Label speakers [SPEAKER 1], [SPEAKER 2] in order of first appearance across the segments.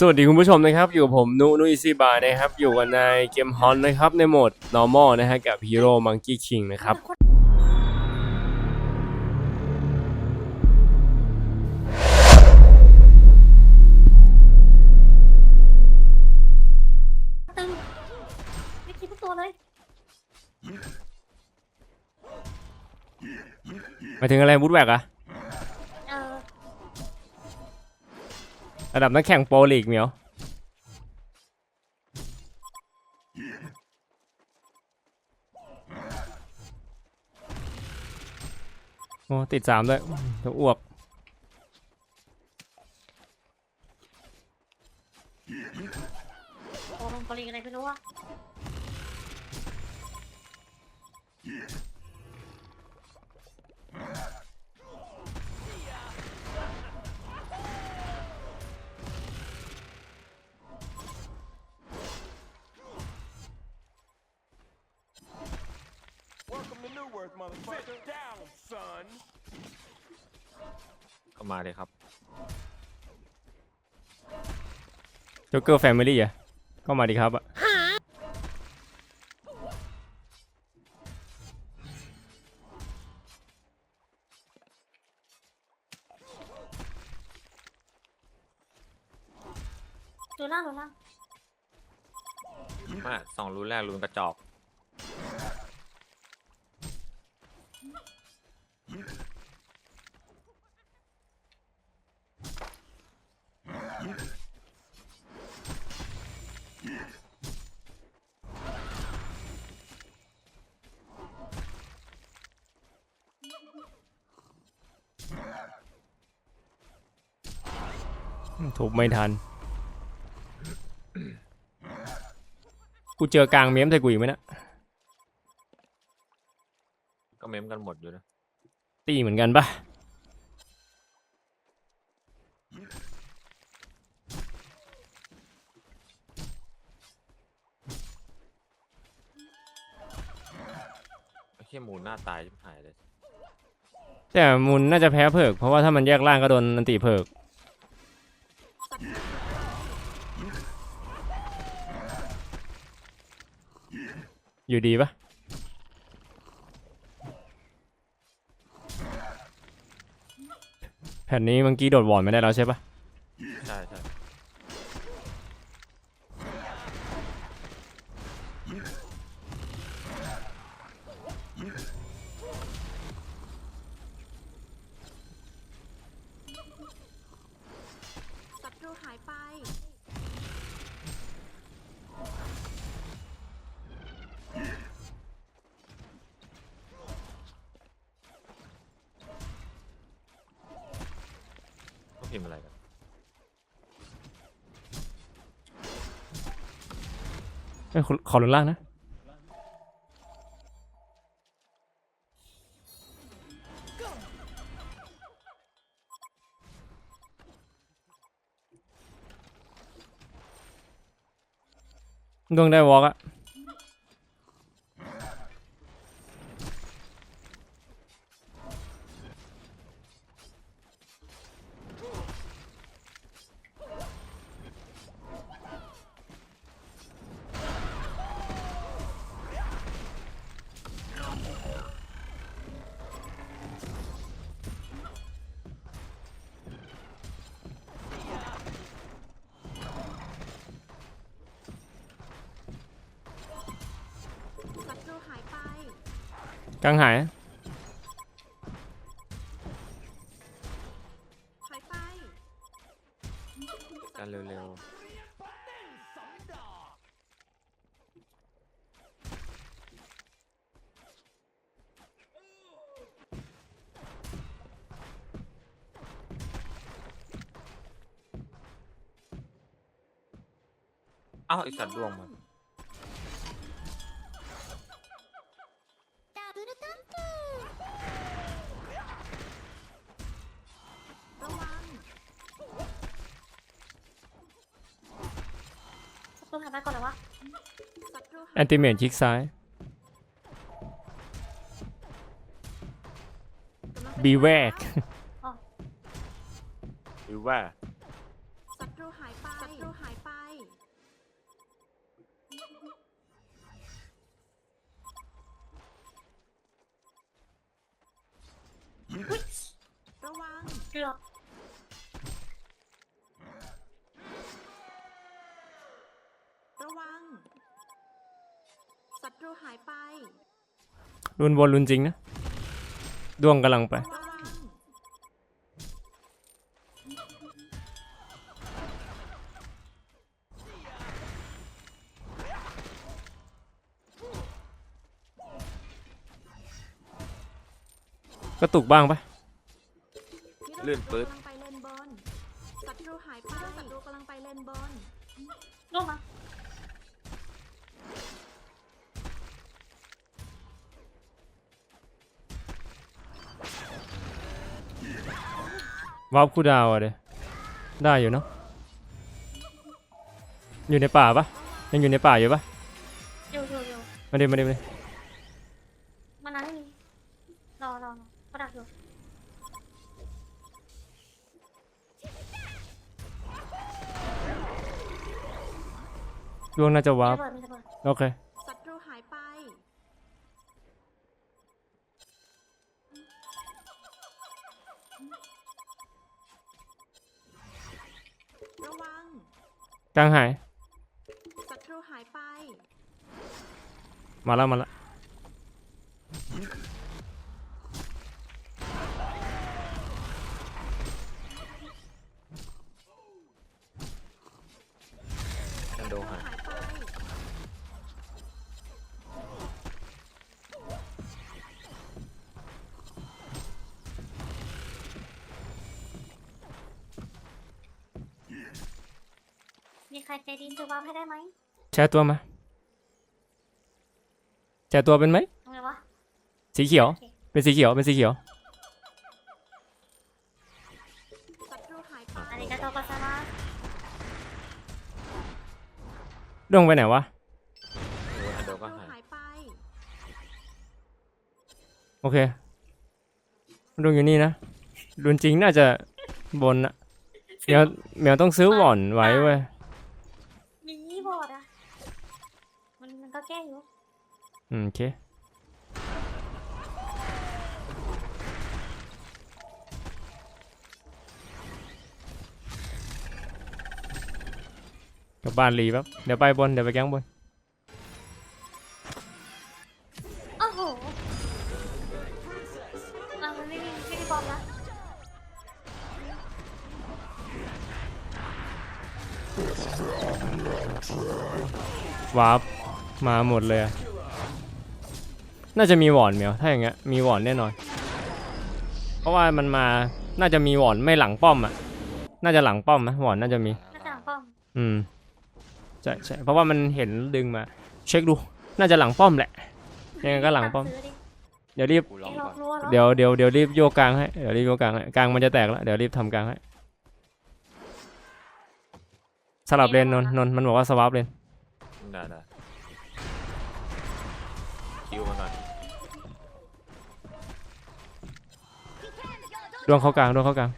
[SPEAKER 1] สวัสดีคุณผู้ชมนะครับ อยู่กับผมนุนุอีซีบาร์นะครับ อยู่กันในเกมฮอนนะครับ ในโหมด normal นะฮะกับ Hero Monkey King นะครับ
[SPEAKER 2] ตึงไม่คิดทุกตัวเลย
[SPEAKER 1] หมายถึงอะไรบูทแวกอะ ระดับนักแข่งโปรลีกเหมียวโอ้ติดสามด้วยจะอ้วก
[SPEAKER 2] โอ้ลงกรีอะไรไม่รู้อะ
[SPEAKER 3] เลยครับ
[SPEAKER 1] จ็กเกอร์แฟมิลี่อะก็มาดีครับอะ
[SPEAKER 2] ดูล่างดูล่าง
[SPEAKER 3] มาสองรูนแรกรูนกระจอก
[SPEAKER 1] ไม่ทัน กูเจอกลางเม้มใส่กูอีกไหมเนะ
[SPEAKER 3] ก็เม้มกันหมดอยู่นะ
[SPEAKER 1] ตีเหมือนกันปะ
[SPEAKER 3] ไอ้เขี้ยหมูหน้าตายชิบหายเลย
[SPEAKER 1] แต่มุนน่าจะแพ้เพิก เพราะว่าถ้ามันแยกล่างก็โดนอันติเพิก อยู่ดีปะแผ่นนี้เมื่อกี้โดดวอนไม่ได้แล้วใช่ปะ
[SPEAKER 3] พิมพ์อะไรกัน
[SPEAKER 1] เอ้ยขอขอลงล่างนะดวงได้วอล์กอะ กลางหาย
[SPEAKER 4] ถอยไป
[SPEAKER 3] กันเร็วๆเอ้าไอสัตว์ดวงมา
[SPEAKER 2] ต้ทำอะไก่อนเลยวะ
[SPEAKER 1] แอนติเมทคลิกซ้าย บีแวก
[SPEAKER 3] หรือว่า
[SPEAKER 4] ศัตรูหายไปศัตรู
[SPEAKER 2] หายไป
[SPEAKER 4] ระวัง เกือบ ศัตรูหายไป
[SPEAKER 1] รุนบนรุนจริงนะดวงกำลังไป
[SPEAKER 4] ระวัง
[SPEAKER 1] ก็ตุกบ้างปะ
[SPEAKER 4] ฮีโร่
[SPEAKER 3] ลื่นปื๊ด
[SPEAKER 4] กำลังไปเลนบนศัตรูหายไปศัตรูกำลังไปเลนบน
[SPEAKER 2] ลงมา
[SPEAKER 1] วาร์ปคูลดาวน์อะเดยได้อยู่เนาะอยู่ในป่าปะยังอยู่ในป่าอยู่ปะ
[SPEAKER 2] อยู่อยู่อยู่
[SPEAKER 1] มาดิมาดิมาดิ
[SPEAKER 2] มันนั้นไม่มีรอรอรอประดักอยู่
[SPEAKER 1] ดวงน่าจะวาร์
[SPEAKER 2] ระ
[SPEAKER 1] ป
[SPEAKER 2] เบิดมีระเบิด
[SPEAKER 1] โอเค กลางหาย
[SPEAKER 4] ศัตรูหายไป
[SPEAKER 1] มาแล้วมาแล้ว
[SPEAKER 3] แช
[SPEAKER 1] ร์ตัวมา แชร์ตัวเป็นไหม
[SPEAKER 2] ทำไงวะ
[SPEAKER 1] สีเขียว
[SPEAKER 2] โอเค
[SPEAKER 1] เป็นสีเขียว เป็นสีเขียว
[SPEAKER 4] ศัตรูหายไป
[SPEAKER 2] อันนี้ก็โตกัสมา
[SPEAKER 1] ดวงไปไหนวะ
[SPEAKER 3] โอ้แอนโด
[SPEAKER 4] ศัต
[SPEAKER 3] ก็
[SPEAKER 4] รู
[SPEAKER 3] หาย
[SPEAKER 4] หายไป
[SPEAKER 1] โอเคดวงอยู่นี่นะรุนจริงน่าจะบนอะเมียวเมียวต้องซื้อหว่อนไว้เว้ย
[SPEAKER 2] อืม
[SPEAKER 1] โอเคกลับบ้านรีแป๊บเดี๋ยวไปบน เดี๋ยวไปแก๊งบน
[SPEAKER 2] โอ้โหอะมันไม่มีไม่มีบอลละ
[SPEAKER 1] วาร์ปมาหมดเลยอะ น่าจะมีหวอนเมียวถ้าอย่างเงี้ยมีหวอนแน่นอน เพราะว่ามันมาน่าจะมีหวอนไม่หลังป้อมอะน่าจะหลังป้อมนะหวอนน่าจะมี
[SPEAKER 2] หน้าต่างป้อม
[SPEAKER 1] อืมใช่ใช่เพราะว่ามันเห็นดึงมา เช็คดู น่าจะหลังป้อมแหละ ยังไงก็หลังป้อม
[SPEAKER 2] ซื้ดิ
[SPEAKER 1] เดี๋ยวรีบ
[SPEAKER 3] กูล
[SPEAKER 2] ไอ้
[SPEAKER 3] อง
[SPEAKER 2] หล
[SPEAKER 3] ก่
[SPEAKER 2] อ
[SPEAKER 3] อกน
[SPEAKER 2] ลวงเหรอ
[SPEAKER 1] เดี๋ยวเดี๋ยวเดี๋ยวรีบโยกกลางให้เดี๋ยวรีบโยกกลางให้กลางมันจะแตกแล้วเดี๋ยวรีบทำกลางให้สลับเลนนนท์นนท์มันบอกว่าสวับเลน
[SPEAKER 3] ได้ได้คิวมันก่อน
[SPEAKER 1] ดวงเข้ากลางดวงเข้ากลาง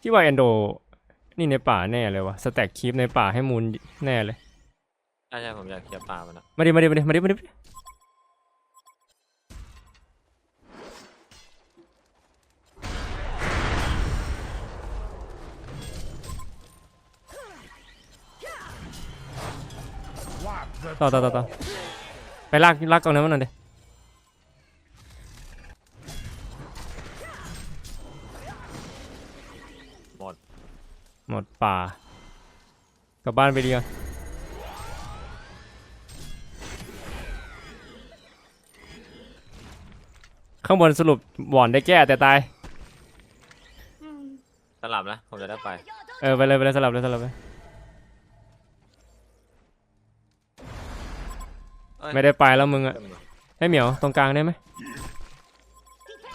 [SPEAKER 1] ที่ว่าเอนโด นี่ในป่าแน่เลยวะสแต็กคีปในป่าให้มูลแน่เลย
[SPEAKER 3] ใช่ใช่ผมอยากเคลียร์ป่ามันนะ
[SPEAKER 1] มาดิมาดิมาดิมาดิมาดิ ต่อต่อต่อต่อไปลากลากตรงนั้นมาหน่อยดิหมดป่ากลับบ้านไปดีกว่าข้างบนสรุปหวอนได้แก้แต่ตาย
[SPEAKER 2] อืม
[SPEAKER 3] สลับนะ ผมจะได้ไป
[SPEAKER 1] เออ ไปเลยไปเลยสลับเลยสลับเลย
[SPEAKER 3] เอ้ย
[SPEAKER 1] ไม่ได้ไปแล้วมึงอะ
[SPEAKER 3] เต็มเลย
[SPEAKER 1] ให้เหมียวตรงกลางได้ไหม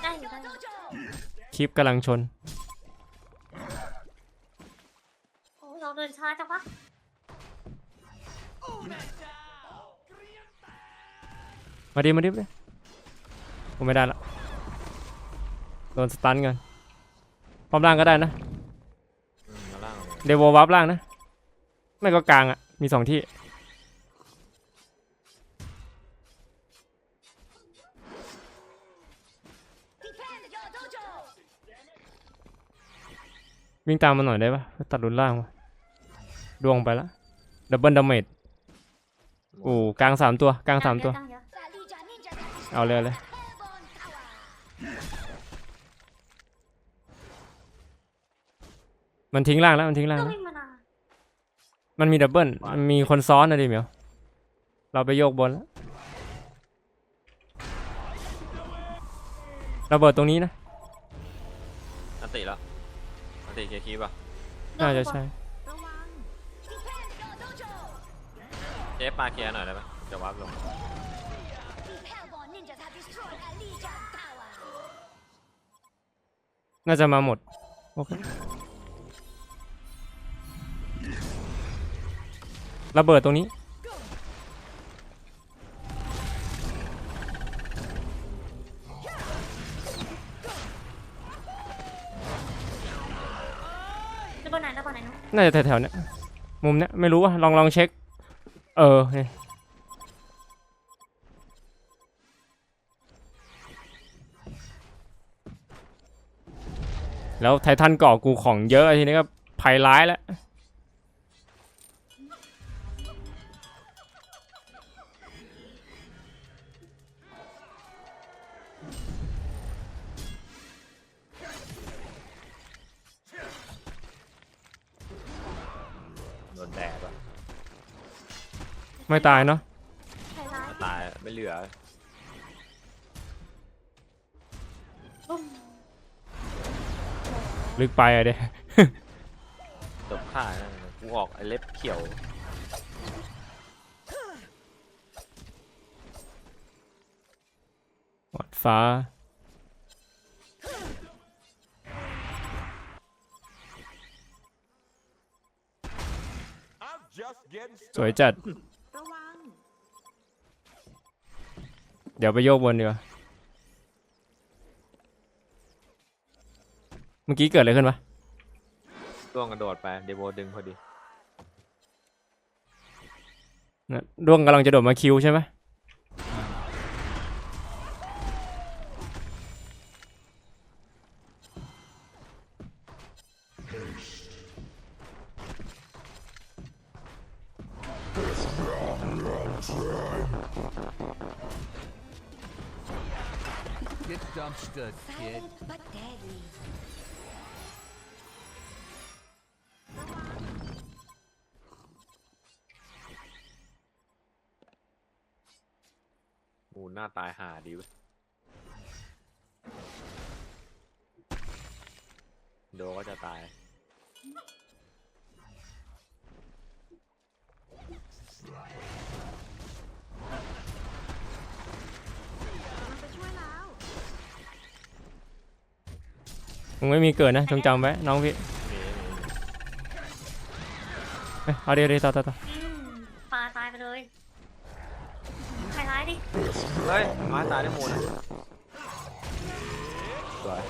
[SPEAKER 2] ได้อยู่ได้อยู่
[SPEAKER 1] คลิปกำลังชน
[SPEAKER 2] โอ้เราเดินช้าจังวะ
[SPEAKER 1] มาดิมาดิมาดิผมไม่ได้ละโดนสตันกันป้อมล่างก็ได้นะ
[SPEAKER 3] อืมมาล่างเอาเลย
[SPEAKER 1] เดววับล่างนะ ไม่ก็กลางอะมีสองที่ วิ่งตามมันหน่อยได้ปะตัดรุนล่างวะดวงไปละดับเบิลดาเมจโอ้กลางสามตัวกลางสามตัว
[SPEAKER 2] ตั้งเยอะ
[SPEAKER 1] เอาเลยเอาเลยมันทิ้งล่างแล้วมันทิ้งล่าง
[SPEAKER 2] ก็
[SPEAKER 1] แล้ว
[SPEAKER 2] วิ่งมานาน
[SPEAKER 1] มันมีดับเบิลมันมีคนซ้อนนะดิเหมียวเราไปโยกบนแล้วระเบิดตรงนี้นะ
[SPEAKER 3] อันติแล้ว อันติเคคีป่ะ
[SPEAKER 1] น่าจะใช่
[SPEAKER 4] ระวัง
[SPEAKER 3] เจ๊ปลาเคลียร์หน่อยได้ไหมจะวับลง
[SPEAKER 5] Hellborn ninjas have destroyed a Legion tower.
[SPEAKER 1] น่าจะมาหมด โอเค ระเบิดตรงนี้
[SPEAKER 2] บิดไหนแล้วบนไหนเนาะ
[SPEAKER 1] น่าจะแถวๆเนี้ยมุมเนี้ยไม่รู้ว่าลองลองเช็ค เออเนี่ยแล้วไททันก่อกูของเยอะทีนี้ก็ภัยร้ายแล้ว ไม่ตายเนาะ
[SPEAKER 2] ไฮไลท์
[SPEAKER 3] ตายไม่เหลือ
[SPEAKER 2] ปุ้ม
[SPEAKER 1] ลึกไปอะเด้
[SPEAKER 3] จบค่านั่นน่ะกูออกไอเล็บเขียว
[SPEAKER 1] หมดฟ้าสวยจัด ดี๋ยวไปโยกบนดีกว่าเมื่อกี้เกิดอะไรขึ้นวะ
[SPEAKER 3] ร่วงกระโดดไปเดโวดึงพอดี
[SPEAKER 1] นะดวงกำลังจะโดดมาคิวใช่ไหม
[SPEAKER 6] Get dumpstered, kid.
[SPEAKER 5] Silent but deadly.
[SPEAKER 3] หมูหน้าตายห่าดีเว้ยโดก็จะตาย
[SPEAKER 4] กำลังไปช่วยแล้ว
[SPEAKER 1] มึงไม่มีเกิดนะจงจำไว้น้องพี่
[SPEAKER 3] มีมี
[SPEAKER 1] เอ้ยเอาเดี๋ยวเดี๋ยวต่อต่อต่อ
[SPEAKER 2] อืมปลาตายไปเลยไฮไลท์ดิ
[SPEAKER 3] เฮ้ยไม้ตายได้หมูนะสวย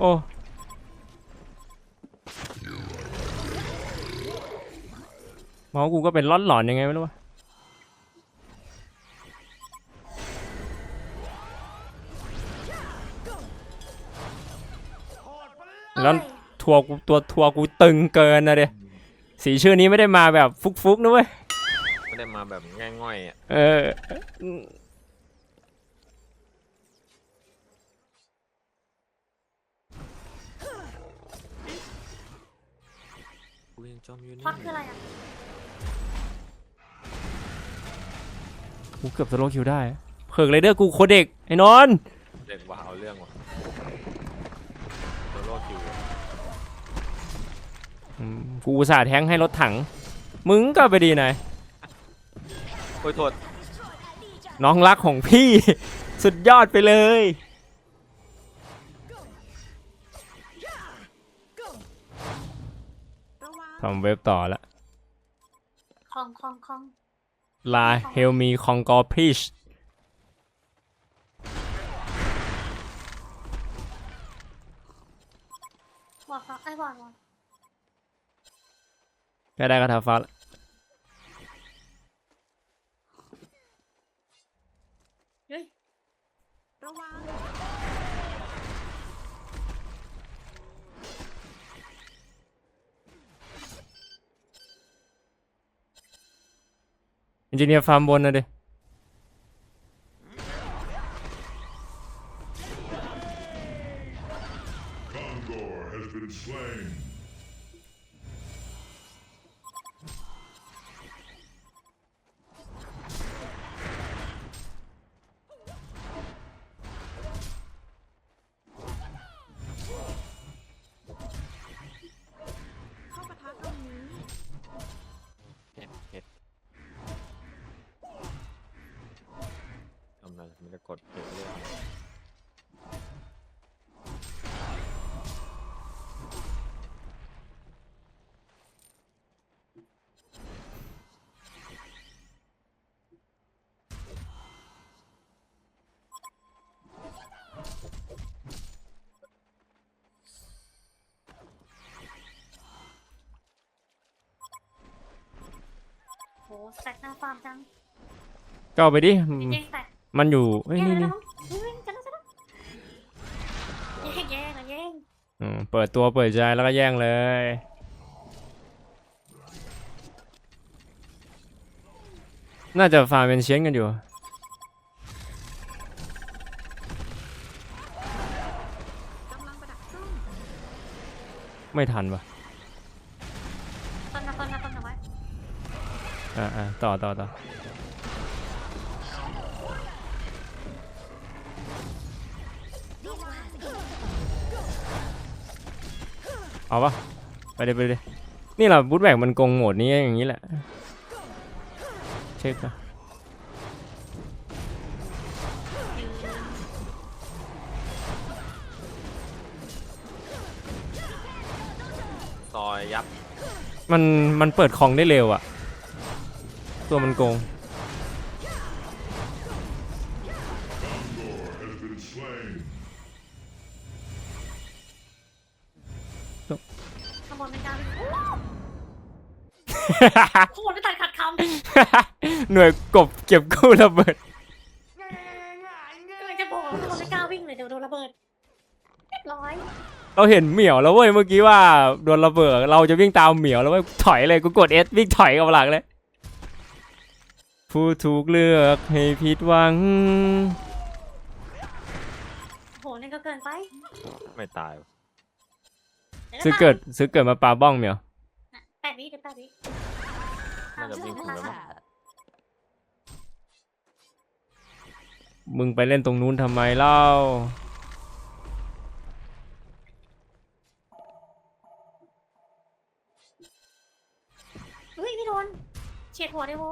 [SPEAKER 1] โอ้เมาส์กูก็เป็นร่อนหลอนยังไงไม่รู้วะ ทัวร์กูตัวทัวร์กูตึงเกินนะเดสีชื่อนี้ไม่ได้มาแบบฟุกๆนะเว้ย
[SPEAKER 3] ไม่ได้มาแบบง่อยๆอะ
[SPEAKER 1] เออ
[SPEAKER 3] กูยังจมอยู่นี่
[SPEAKER 2] พอดคืออะไรอะ
[SPEAKER 1] กูเกือบสโลว์คิวได้เพิกเลยเด้อกูโคเด็กไอ้นอน
[SPEAKER 3] เด็กว่าเอาเรื่องว่ะ
[SPEAKER 1] กูอุตส่าห์แทงให้รถถัง มึงก็ไปดีหน่อย
[SPEAKER 3] โอ้ยโทษ
[SPEAKER 1] น้องรักของพี่ สุดยอดไปเลย
[SPEAKER 4] ระวัง
[SPEAKER 1] ทำเว็บต่อละ
[SPEAKER 2] คลองคลองคลอง
[SPEAKER 1] ลาเฮลมีคองกอพิช
[SPEAKER 2] บอดฟ้าไอ้ยบอดบอด
[SPEAKER 1] ก็ได้คาถาฟ้า
[SPEAKER 2] เฮ้
[SPEAKER 4] วั
[SPEAKER 1] อินจิเนียร์ฟาร์มบนนะดิ
[SPEAKER 2] โหแตกหน้าฟาร์มจัง
[SPEAKER 1] ก็เอาไปดิอืม
[SPEAKER 2] แย่งแตก
[SPEAKER 1] มันอยู่เอ้ย
[SPEAKER 2] แย่ง
[SPEAKER 1] นี่
[SPEAKER 2] เลย
[SPEAKER 1] นี่
[SPEAKER 2] นะเฮ้ยจะแล้วจะแล้วแย่งแย่งอะแย่ง
[SPEAKER 1] อืมเปิดตัวเปิดใจแล้วก็แย่งเลยน่าจะฟาร์มเป็นเชียนกันอยู่
[SPEAKER 4] กำลังประดักซุ่ม
[SPEAKER 1] ไม่ทันปะ อ่าอ่าต่อต่อต่อเอาปะไปเลยไปเลยนี่แหละบูทแบกมันโกงโหมดนี้อย่างนี้แหละเช็คนะ
[SPEAKER 3] ซอยยับ
[SPEAKER 1] มันมันเปิดคลองได้เร็วอะ ตัวมันโกง
[SPEAKER 7] Gondor has been slain.
[SPEAKER 2] ขบวนเป็นการโอ้โหขบวนไม่ตัดขัดคำ
[SPEAKER 1] หน่วยกบเก็บกู้ระเบิด
[SPEAKER 2] กำลังจะบอกว่าขบวนไม่กล้าวิ่งเลยเดี๋ยวโดนระเบิดเรียบร้อย
[SPEAKER 1] เราเห็นเหมียวแล้วเว้ยเมื่อกี้ว่าโดนระเบิด เราจะวิ่งตามเหมียวแล้วเว้ยถอยเลยกูกดเอสวิ่งถอยกลับหลังเลย ผู้ถูกเลือกให้ผิดหวัง
[SPEAKER 2] โหนี่ก็เกินไป
[SPEAKER 3] ไม่ตายวะ
[SPEAKER 1] ซื้อเกิดซื้อเกิดมาปาบ้องเหมียว
[SPEAKER 2] แปดวิเดี๋ยวแปดวิ
[SPEAKER 3] น่าจะวิ่งคุณแล้วมั้ง
[SPEAKER 1] มึงไปเล่นตรงนู้นทำไมเล่า
[SPEAKER 2] เฮ้ยไม่โดนเฉียดหัวได้โว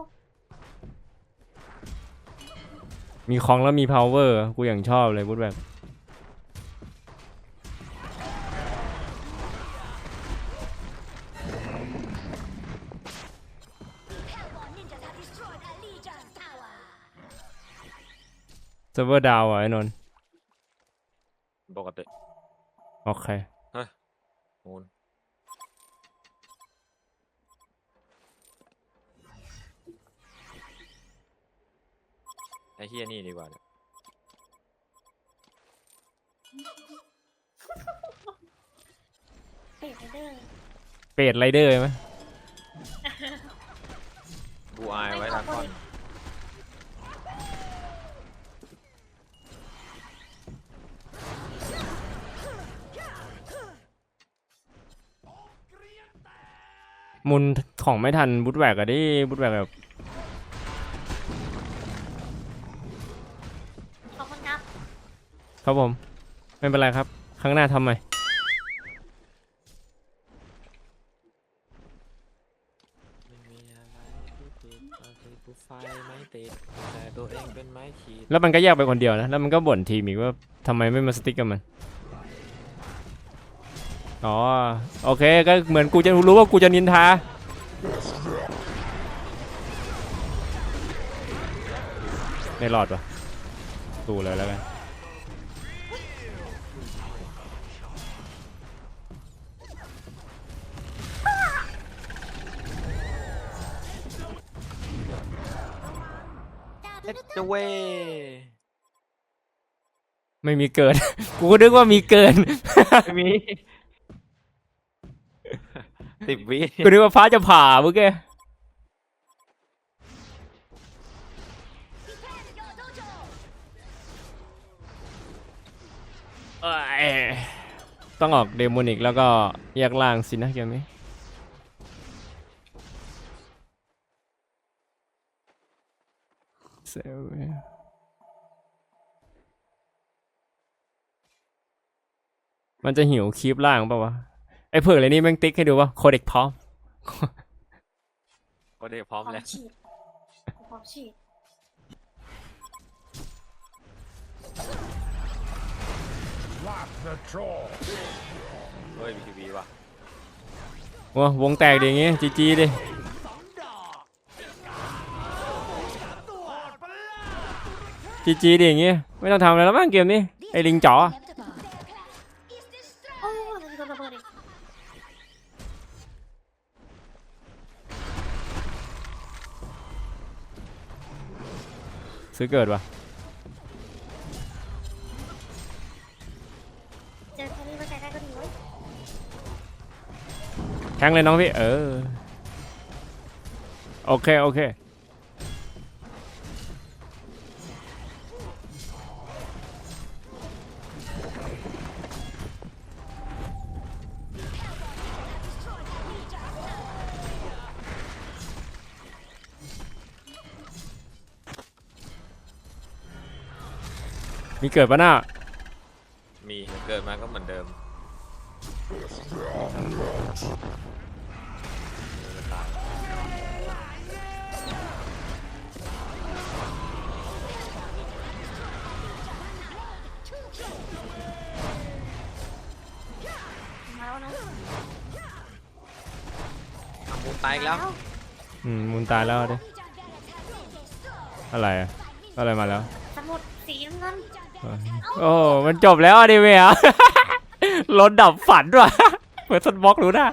[SPEAKER 1] มีคองแล้วมี power กูอย่างชอบเลยบูทแบบ
[SPEAKER 5] Hellborn ninjas have destroyed a Legion tower.
[SPEAKER 1] เซิร์ฟเวอร์ดาวอะไอ้นนท์
[SPEAKER 3] ปกติ
[SPEAKER 1] โอเค
[SPEAKER 3] มูน ไอ้เฮียนี่ดีกว่าเนี่ย
[SPEAKER 2] เปลี่ยนเดอร์
[SPEAKER 1] เป็ดไรเดอร์ไหม
[SPEAKER 3] บูอายไว้ทางก่อน
[SPEAKER 1] มุนของไม่ทันบูทแวกอะดิบูทแวกแบบ
[SPEAKER 2] ขอบ ครับ
[SPEAKER 1] ผม ไม่เป็นไรครับ ครั้งหน้าทำใหม่
[SPEAKER 3] ไม่มีอะไรที่ติดก็คือกูไฟไม่ติดแต่ตัวเองเป็นไม้ขีด
[SPEAKER 1] แล้วมันก็แยกไปคนเดียวนะ แล้วมันก็บ่นทีมอีกว่าทำไมไม่มาสติ๊กกับมัน อ๋อ โอเค ก็เหมือนกูจะรู้ว่ากูจะนินทาไม่รอดวะตูเลยแล้วกัน
[SPEAKER 3] เอ็ดเว
[SPEAKER 1] ไม่มีเกิน กูก็นึกว่ามีเกิน
[SPEAKER 3] ไม่มีสิบวิ
[SPEAKER 1] กูนึกว่าฟ้าจะผ่าเมื่อกี้เอ้ต้องออกเดโมนิกแล้วก็แยกล่างสินะเกมนไหม มันจะหิวคีบล่างเปล่าวะ ไอ้เผือกอะไรนี่แม่งติ๊กให้ดูว่าโคเด็กพร้อม
[SPEAKER 3] ก็ได้พร้อม
[SPEAKER 2] พร้อม
[SPEAKER 3] แล้ว
[SPEAKER 2] ฉีดพร้อมฉีด
[SPEAKER 7] Lock the troll.
[SPEAKER 3] เฮ้ยบีทีบีว่ะ
[SPEAKER 1] ว้าวงแตกดิอย่างงี้จีจีดิ จีจีดิอย่างงี้ ไม่ต้องทำอะไรแล้วบ้างเกมนี้ ไอ้ลิงจ๋อ ซื้อเกิดวะ
[SPEAKER 2] เจอแค่นี้มาใช้ได้ก็ดีเว้ย
[SPEAKER 1] แทงเลยน้องพี่ เออ โอเค โอเค มีเกิดปะหน้า
[SPEAKER 3] มีเกิดมาก็เหมือนเดิมเออตาย
[SPEAKER 2] มาแล้วนะ
[SPEAKER 3] ทำบุญตายอีกแล้ว
[SPEAKER 1] อืมมุนตายแล้วดิอะไรอะอะไรมาแล้ว
[SPEAKER 2] สมุดสีน้ำเงิน
[SPEAKER 1] โอ้มันจบแล้วอะดิเมียรถดับฝันว่ะเหมือนสนบล็อกรู้นะ